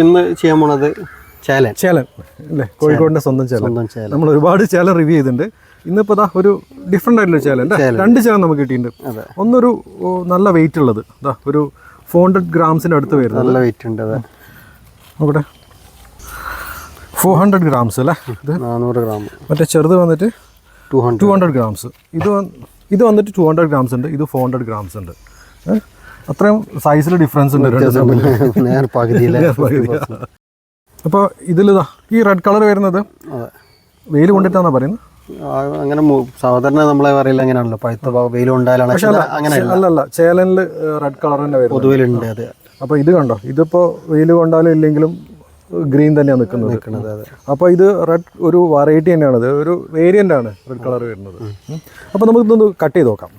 ഇന്ന് ചെയ്യാൻ പോണത് ചേലൻ. ചേലൻ അല്ലേ? കോഴിക്കോടിന്റെ സ്വന്തം ചേലൻ. സ്വന്തം ചേലൻ. നമ്മൾ ഒരുപാട് ചേലൻ റിവ്യൂ ചെയ്തിട്ടുണ്ട്. ഇന്നിപ്പോ ദാ ഒരു ഡിഫറെന്റ് ആയിട്ടുള്ള ചേലൻ. രണ്ട് ചേലൻ നമുക്ക് കിട്ടിയിട്ടുണ്ട്. ഒന്നൊരു നല്ല വെയിറ്റ് ഉള്ളത്. ദാ ഒരു ഫോർ ഹൺഡ്രഡ് ഗ്രാംസിന്റെ അടുത്ത് വരുന്നത്. നല്ല വെയിറ്റ് ഉണ്ട് അതെ. നോക്കട്ടെ. ഫോർ ഹൺഡ്രഡ് ഗ്രാംസ് അല്ലേ? ഇത് നാനൂറ് ഗ്രാം. മറ്റേ ചെറുത് വന്നിട്ട് two hundred two hundred grams. ഇത് ഇത് വന്നിട്ട് ടു ഹൺഡ്രഡ് ഗ്രാംസ് ഉണ്ട്. ഇത് ഫോർ ഹൺഡ്രഡ് ഗ്രാംസ് ഉണ്ട്? അത്രയും സൈസിൽ ഡിഫറൻസ് ഉണ്ട് അപ്പോൾ ഇതിലിതാ ഈ റെഡ് കളർ വരുന്നത് വെയിൽ കൊണ്ടിട്ടാണോ പറയുന്നത്? അങ്ങനെ സാധാരണ നമ്മളെ പറയില്ല അങ്ങനെയാണല്ലോ. പഴുത്ത വെയിൽ ഉണ്ടായാലാണ് അങ്ങനെ അല്ലല്ല ചേലനിൽ റെഡ് കളർ തന്നെ വരുന്നത്. പൊതുവിലുണ്ട് അതെ. അപ്പോൾ ഇത് കണ്ടോ? ഇതിപ്പോൾ വെയിൽ കൊണ്ടാലും ഇല്ലെങ്കിലും ഗ്രീൻ തന്നെയാണ് നിൽക്കുന്നത് നിൽക്കുന്നത് അപ്പോൾ ഇത് റെഡ് ഒരു വെറൈറ്റി തന്നെയാണ് ഒരു വേരിയന്റ് ആണ് റെഡ് കളർ വരുന്നത്. അപ്പോൾ നമുക്ക് ഇതൊന്ന് കട്ട് ചെയ്ത് നോക്കാം.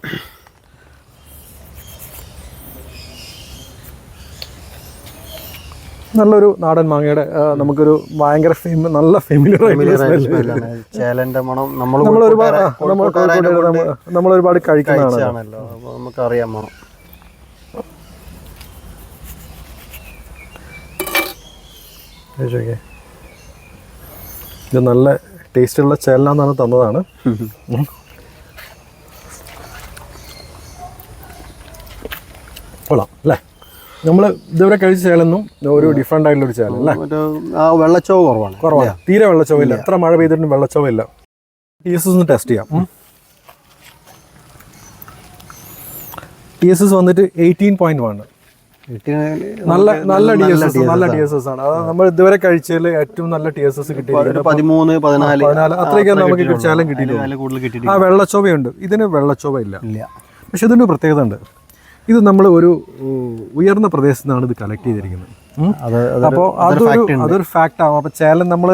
നല്ലൊരു നാടൻ മാങ്ങയുടെ നമുക്കൊരു ഭയങ്കര ഫെമി നല്ല ഫെമിലിയർ. ചേലന്റെ മണം നമ്മൾ നമ്മൾ ഒരുപാട് നമ്മൾ ഒരുപാട് കഴിക്കുന്നതാണ് നമുക്കറിയാം മണം. ഇത് നല്ല ടേസ്റ്റുള്ള ചേലനാന്നാണ് തന്നതാണ്. കൊള്ളാം അല്ലേ? നമ്മൾ ഇതുവരെ കഴിച്ച ചേലൊന്നും ഒരു ഡിഫറെന്റ് ആയിട്ടുള്ള ഒരു ചേലൻ അല്ലേ? വെള്ളച്ചോവ് കുറവാണ്. കുറവാണ്. തീരെ വെള്ളച്ചോവില്ല എത്ര മഴ പെയ്തിട്ടും വെള്ളച്ചോവില്ല ടി എസ് എസ് ഒന്ന് ടെസ്റ്റ് ചെയ്യാം. ടി എസ് എസ് വന്നിട്ട് എയ്റ്റീൻ പോയിന്റ് വൺ നല്ല നല്ല ടി എസ് എസ് നല്ല ടി എസ് എസ് ആണ്. അത് നമ്മൾ ഇതുവരെ കഴിച്ചതിൽ ഏറ്റവും നല്ല ടി എസ് എസ് കിട്ടിയിട്ടുണ്ട്. പതിമൂന്ന് പതിനാല് അത്രയൊക്കെ നമുക്ക് കിട്ടിയാലും കിട്ടിയിട്ടുണ്ട് ആ വെള്ളച്ചോവയുണ്ട്. ഇതിന് വെള്ളച്ചോവ ഇല്ല. ഇല്ല. പക്ഷെ ഇതിന് പ്രത്യേകത ഉണ്ട്. ഇത് നമ്മൾ ഒരു ഉയർന്ന പ്രദേശത്ത് നിന്നാണ് ഇത് കളക്ട് ചെയ്തിരിക്കുന്നത്. അപ്പോൾ അതൊരു അതൊരു ഫാക്റ്റ് ആവും. അപ്പോൾ ചേലൻ നമ്മൾ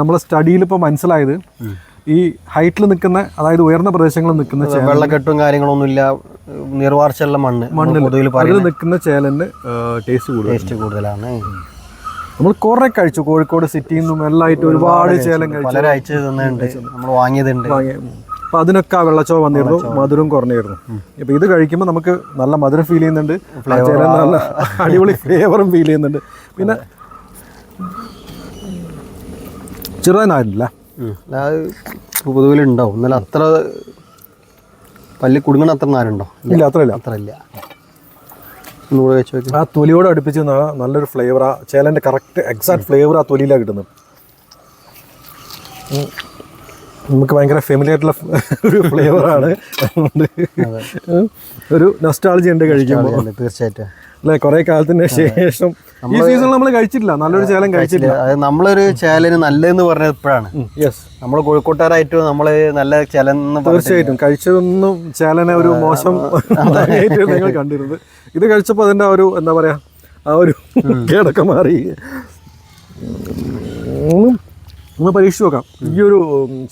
നമ്മൾ സ്റ്റഡിയിൽ ഇപ്പോൾ മനസ്സിലായത് ഈ ഹൈറ്റിൽ നിൽക്കുന്ന അതായത് ഉയർന്ന പ്രദേശങ്ങളിൽ നിൽക്കുന്ന വെള്ളക്കെട്ടും കാര്യങ്ങളൊന്നും ഇല്ല നീർവാർച്ചുള്ള മണ്ണ് മണ്ണിൽ അതിൽ നിൽക്കുന്ന ചേലന് ടേസ്റ്റ് കൂടുതൽ ടേസ്റ്റ് കൂടുതലാണ്. നമ്മൾ കുറെ കഴിച്ചു. കോഴിക്കോട് സിറ്റിയിൽ നിന്നും എല്ലാം ആയിട്ട് ഒരുപാട് ചേലം കഴിച്ചു. നമ്മൾ വാങ്ങിയതുണ്ട്. അപ്പൊ അതിനൊക്കെ ആ വെള്ളച്ചോ വന്നിരുന്നു മധുരം കുറഞ്ഞിരുന്നു. ഇപ്പൊ ഇത് കഴിക്കുമ്പോൾ നമുക്ക് നല്ല മധുരം ഫീൽ ചെയ്യുന്നുണ്ട്. നല്ല അടിപൊളി ഫ്ലേവറും ഫീൽ ചെയ്യുന്നുണ്ട്. പിന്നെ ചെറുതായില്ല ഉണ്ടാവും. എന്നാലും അത്ര പല്ല് കുടുങ്ങണ അത്ര നാരുണ്ടോ? ഇല്ല. അത്ര ഇല്ല. അത്ര ഇല്ല ആ തൊലിയോട് അടുപ്പിച്ച് നല്ലൊരു ഫ്ലേവർ ആ. ചേലന്റെ കറക്റ്റ് എക്സാക്ട് ഫ്ലേവർ ആ തൊലിയിലാണ് കിട്ടുന്നത്. നമുക്ക് ഭയങ്കര ഫെമിലി ആയിട്ടുള്ള ഒരു ഫ്ലേവറാണ് ഒരു നൊസ്റ്റാളജി ഉണ്ട് കഴിക്കുമ്പോൾ. തീർച്ചയായിട്ടും. അല്ലെ? കുറെ കാലത്തിന് ശേഷം. ഈ സീസൺ നമ്മൾ കഴിച്ചിട്ടില്ല. നല്ലൊരു ചേലം കഴിച്ചിട്ടില്ല. അത് നമ്മളൊരു ചേലന് നല്ലതെന്ന് പറഞ്ഞത് ഇപ്പോഴാണ്. യെസ് നമ്മൾ കോഴിക്കോട്ടുകാരായിട്ട് നമ്മൾ നല്ല ചേലൻ തീർച്ചയായിട്ടും. കഴിച്ചതൊന്നും ചേലനെ ഒരു മോശം ആയിട്ട് നിങ്ങൾ കണ്ടിരുന്നത്. ഇത് കഴിച്ചപ്പോൾ അതിന്റെ ഒരു എന്താ പറയാ ആ ഒരു കേടൊക്കെ മാറി. ഒന്ന് പരീക്ഷിച്ച് നോക്കാം. ഈ ഒരു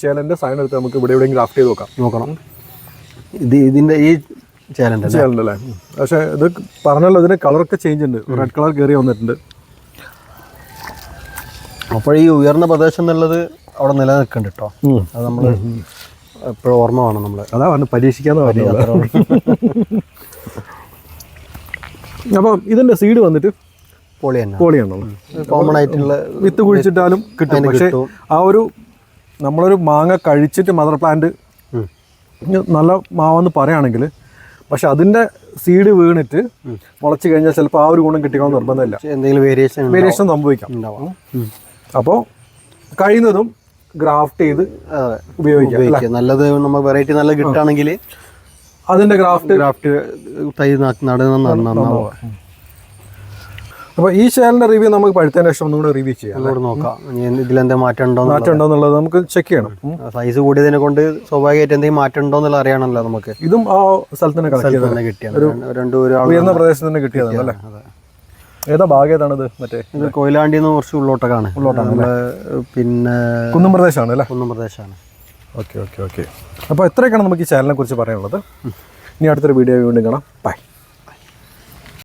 ചേലന്റെ സാധനം എടുത്ത് നമുക്ക് ഇവിടെ എവിടെയും ഗ്രാഫ്റ്റ് ചെയ്ത് നോക്കാം. നോക്കണം. ഇത് ഇതിന്റെ ഈ ചേലന്റെ ചേലന്റെ അല്ലേ? പക്ഷേ ഇത് പറഞ്ഞല്ലോ ഇതിന്റെ കളറൊക്കെ ചേഞ്ച് ഉണ്ട്. റെഡ് കളർ കയറി വന്നിട്ടുണ്ട്. അപ്പോൾ ഈ ഉയർന്ന പ്രദേശം എന്നുള്ളത് അവിടെ നിലനിൽക്കുന്നുണ്ട് കേട്ടോ. അത് നമ്മൾ എപ്പോഴും ഓർമ്മ വേണം നമ്മൾ അതാ പറഞ്ഞു പരീക്ഷിക്കാന്ന് പറഞ്ഞു അപ്പോൾ ഇതിന്റെ സീഡ് വന്നിട്ട് പൊളി തന്നെ. പോളിയാണല്ലോ കോമൺ ആയിട്ടുള്ള വിത്ത് കുഴിച്ചിട്ടാലും കിട്ടും പക്ഷേ ആ ഒരു നമ്മളൊരു മാങ്ങ കഴിച്ചിട്ട് മദർ പ്ലാന്റ്. നല്ല മാവെന്ന് പറയുകയാണെങ്കിൽ പക്ഷെ അതിന്റെ സീഡ് വീണിട്ട് മുളച്ച് കഴിഞ്ഞാൽ ചിലപ്പോൾ ആ ഒരു ഗുണം കിട്ടിക്കണം നിർബന്ധമില്ല. എന്തെങ്കിലും വേരിയേഷൻ വേരിയേഷൻ സംഭവിക്കാം. അപ്പോൾ കഴിയുന്നതും ഗ്രാഫ്റ്റ് ചെയ്ത് ഉപയോഗിക്കാം നല്ലത് നമ്മൾ വെറൈറ്റി നല്ല കിട്ടുകയാണെങ്കിൽ അതിന്റെ ഗ്രാഫ്റ്റ് ഗ്രാഫ്റ്റ് തൈ നടുന്ന നന്നാവും. അപ്പോൾ ഈ ചാനലിന്റെ റിവ്യൂ നമുക്ക് പഴുത്തതിന് ശേഷം ഒന്നും കൂടെ റിവ്യൂ ചെയ്യാം അതോട് നോക്കാം. ഇതിലെന്താ മാറ്റം ഉണ്ടോ മാറ്റം ഉണ്ടോ എന്നുള്ളത്. നമുക്ക് ചെക്ക് ചെയ്യണം. സൈസ് കൂടിയതിനെ കൊണ്ട് സ്വാഭാവികമായിട്ട് എന്തെങ്കിലും മാറ്റം ഉണ്ടോ എന്നുള്ള അറിയണമല്ലോ നമുക്ക്. ഇതും ആ സ്ഥലത്ത് തന്നെ കളക്ട് രണ്ട് ഉയർന്ന പ്രദേശത്ത് തന്നെ കിട്ടിയതാണ് അല്ലേ? ഏതാ ഭാഗം ഏതാണിത് മറ്റേ ഇത് കൊയിലാണ്ടിയിൽ നിന്ന് കുറച്ച് ഉള്ളോട്ടൊക്കെയാണ് ഉള്ളോട്ടാണ് പിന്നെ കുന്നും പ്രദേശമാണ് അല്ലേ? കുന്നും പ്രദേശമാണ് ഓക്കെ ഓക്കെ ഓക്കെ. അപ്പോൾ ഇത്രയൊക്കെയാണ് നമുക്ക് ഈ ചാനലിനെ കുറിച്ച് പറയാനുള്ളത്. ഇനി അടുത്തൊരു വീഡിയോ വീണ്ടും കാണാം. ബൈ